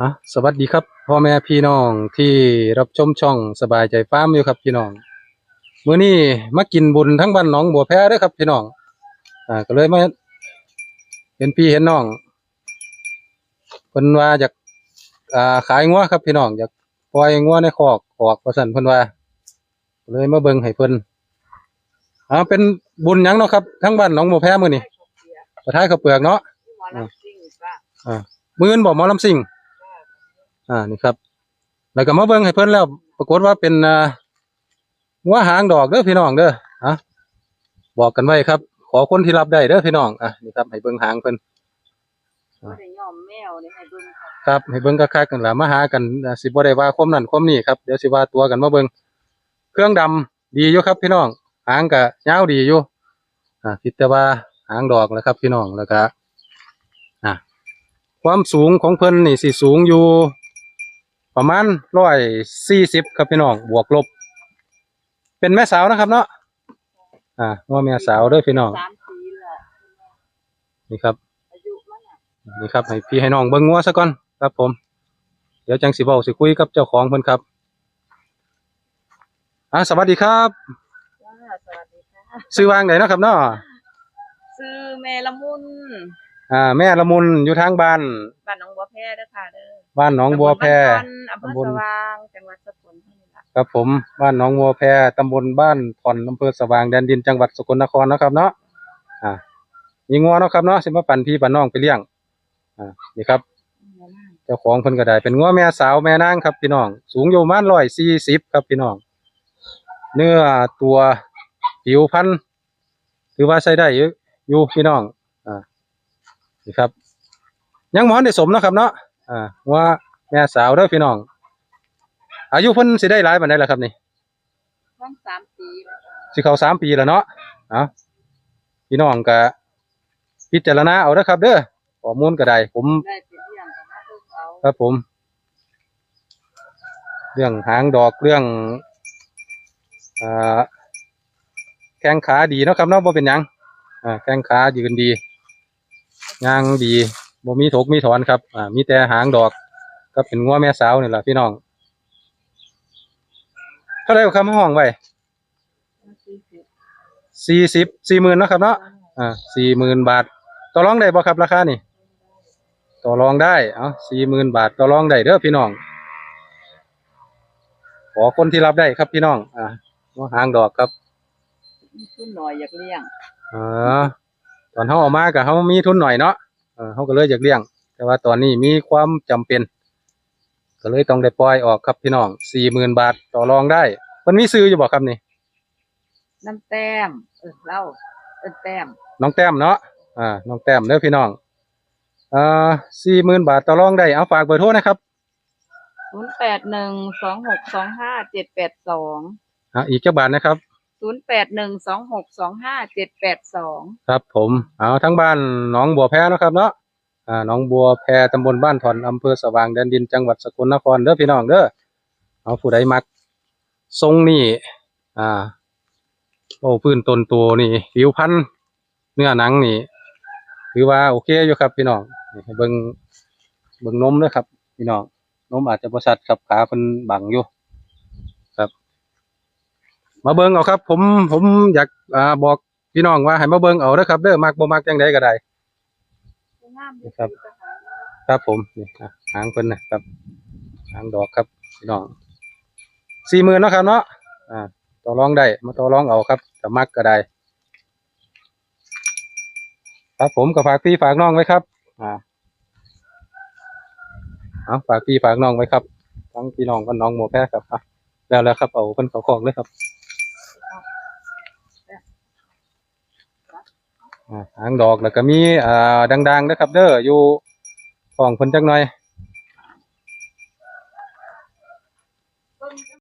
อะสวัสดีครับพ่อแม่พี่น้องที่รับชมช่องสบายใจฟาร์มอยู่ครับพี่น้องมื้อนี้มากินบุญทั้งบ้านหนองบัวแพเด้อครับพี่น้องอ่าก็เลยมาเห็นพี่เห็นน้องเพิ่นว่าอยากอ่าขายงัวครับพี่น้องอยากปล่อยงัวในคอกคอกว่าซั่นเพิ่นว่าก็เลยมาเบิ่งให้เพิ่นอ่าเป็นบุญหยังเนาะครับทั้งบ้านหนองบัวแพมื้อนี้ประทายข้าวเปลือกเนาะ หมอลำซิ่งจ้ะมื้ออื่นบอกหมอลำซิ่ง อ่านี่ครับ แล้วก็มาเบิ่งให้เพิ่นแล้ว ปรากฏว่าเป็นอ่าหัวหางดอกเด้อพี่น้องเด้อฮะบอกกันไว้ครับ ขอคนที่รับได้เด้อพี่น้องอะนี่ครับให้เบิ่งหางเพิ่นบ่ได้ยอมแมวนี่ให้เบิ่งค่ะครับให้เบิ่งคักๆกันล่ะมาหากันอ่าสิบ่ได้ว่าความนั่นความนี่ครับเดี๋ยวสิว่าตัวกันมาเบิ่งเครื่องดำดีอยู่ครับพี่น้อง หางก็ยาวดีอยู่อ่าคิดแต่ว่าหางดอกแหล้วครับ พี่น้องแล้วก็อ่าความสูงของเพิ่นนี่สิสูงอยู่ ประมาณร้อยสี่สิบครับพี่น้องบวกลบ เป็นแม่สาวนะครับ เนาะอ่าว่าแม่สาวเด้วยพี่น้องสามปีละนี่ครับอายุมันน่ะนี่ครับให้พี่ให้น้องเบิ่งงัวซะก่อนครับ ผม เดี๋ยวจังสิเว้าสิคุยกับเจ้าของเพิ่นครับอ่าสวัสดีครับจ้าสวัสดีค่ะซื้อวางไหนเนาะครับเนาะซื้อแม่ละมุนอ่า แม่ละมุนอยู่ทางบ้านบ้านหนองบัวแพเด้อค่ะเด้อบ้านหนองบัวแพตำบลบ้านทอนอำเภอสว่างจังหวัดสกลนี่ล่ะครับผมบ้านหนองบัวแพตำบลบ้านผ่อนอำเภอสว่างแดนดินจังหวัดสกลนครเนาะครับเนาะอ่ามีงัวเนาะครับเนาะสิมาปั่นพี่ปั่นน้องไปเลี้ยงอ่านี่ครับ เจ้าของเพิ่นก็ได้เป็นงัวแม่สาวแม่นางครับพี่น้อง สูงอยู่ประมาณร้อยสี่สิบครับพี่น้อง เนื้อตัวผิวพันธุ์ถือว่าใช้ได้อยู่อยู่พี่น้องอ่านี่ครับ ยังหมอนได้สมเนาะครับเนาะอ่างัวแม่สาวเด้อพี่น้อง อายุเพิ่นสิได้หลายปานใดล่ะครับนี่ท้องสามปีแล้วค่ะสิเข้าสามปีแล้วเนาะเอ้าพี่น้องก็พิจารณาเอาเด้อครับ เด้อข้อมูลก็ได้ผมได้เป็นเลี้ยงก็มาเบิ่งเอาครับผม เรื่องหางดอกเรื่องอ่าแข้งขาดีเนาะครับเนาะบ่เป็นหยังอ่าแข้งขายืนดียางดี บ่มีถกมีถอนครับ อ่า มีแต่หางดอก ก็เป็นงัวแม่สาวนี่แหละพี่น้องเท่าไหร่ครับห้องไว้สี่สิบสี่สิบสี่หมื่นนาะครับเนาะ อ่าสี่หมื่นบาท ต่อรองได้บ่ครับราคานี่ ต่อรองได้ เอาสี่หมื่นบาท ต่อรองได้เด้อพี่น้อง ขอคนที่รับได้ครับพี่น้อง อ่าหัวหางดอกครับมีทุนหน่อยอยากเลี้ยงอ่าตอนเขาเออกมากับเขามีทุนหน่อยเนาะ เออเขาก็เลยอยากเลี้ยง แต่ว่าตอนนี้มีความจำเป็น ก็เลยต้องได้ปล่อยออกครับพี่น้องสี่หมื่นบาทต่อรองได้ มันมีซื้ออยู่บ่ครับนี่น้ำแต้มเออเหล่าเอิ้นแต้มน้องแต้มเนาะอ่าน้องแต้มเด้อพี่น้องอ่าสี่หมื่นบาทต่อรองได้เอาฝากเบอร์โทรนะครับศูนย์แปดหนึ่งสองหกสองห้าเจ็ดแปดสองอ่าอีกเจ้าบาทนะครับ ศูนย์แปดหนึ่งสองหกสองห้าเจ็ดแปดสองครับ ผมเอาทั้งบ้านหนองบัวแพเนะครับเนาะอ่าหนองบัวแพตำบลบ้านถอนอำเภอสว่างแดนดินจังหวัดสกลนครเด้อพี่น้องเด้อเอาผู้ใดมักทรงนี่อ่าโอ้พื้นต้นตัวนี่ผิวพันธุ์เนื้อหนังนี่ถือว่าโอเคอยู่ครับพี่น้องเบิ่งเบิ่งนมด้วยครับ พี่น้องนมอาจจะประชัดครับขาเพิ่นบังอยู่ มาเบิ่งเอาครับ ผมผมอยากอ่าบอกพี่น้องว่าให้มาเบิ่งเอาเด้อครับเด้อมักบ่มักจังไดก็ได้ครับ ครับผมนี่อะหางเพิ่นนะครับหางดอกครับพี่น้องสี่หมื่นเนาะครับเนาะอ่าต่อรองได้มาต่อรองเอาครับแต่มักก็ได้ครับผมก็ฝากพี่ฝากน้องไว้ครับ อ่าเอาฝากพี่ฝากน้องไว้ครับ ทั้งพี่น้องกับน้องหมูแพ้ครับอะแล้วแล้วครับเอาเพิ่นเขาของเลยครับอ่า หางดอกแล้วก็มีอ่าดังๆนะครับ เด้ออยู่ของเพิ่นจักหน่อย